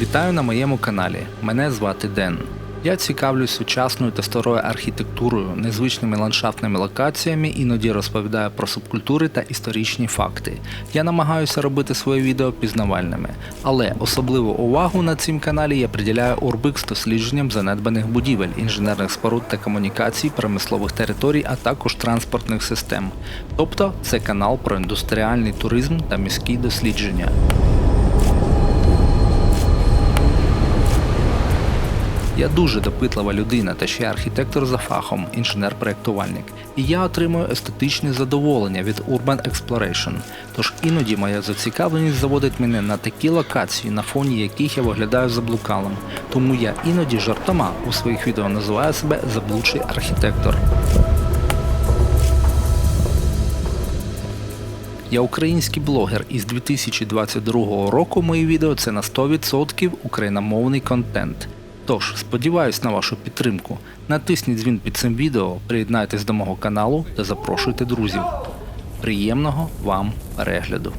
Вітаю на моєму каналі. Мене звати Ден. Я цікавлюсь сучасною та старою архітектурою, незвичними ландшафтними локаціями, іноді розповідаю про субкультури та історичні факти. Я намагаюся робити свої відео пізнавальними, але особливу увагу на цім каналі я приділяю урбикс дослідженням занедбаних будівель, інженерних споруд та комунікацій, промислових територій, а також транспортних систем. Тобто це канал про індустріальний туризм та міські дослідження. Я дуже допитлива людина та ще архітектор за фахом, інженер-проєктувальник. І я отримую естетичне задоволення від Urban Exploration. Тож іноді моя зацікавленість заводить мене на такі локації, на фоні яких я виглядаю заблукалим. Тому я іноді жартома у своїх відео називаю себе заблудший архітектор. Я український блогер і з 2022 року мої відео це на 100% україномовний контент. Тож, сподіваюсь на вашу підтримку. Натисніть дзвін під цим відео, приєднайтесь до мого каналу та запрошуйте друзів. Приємного вам перегляду!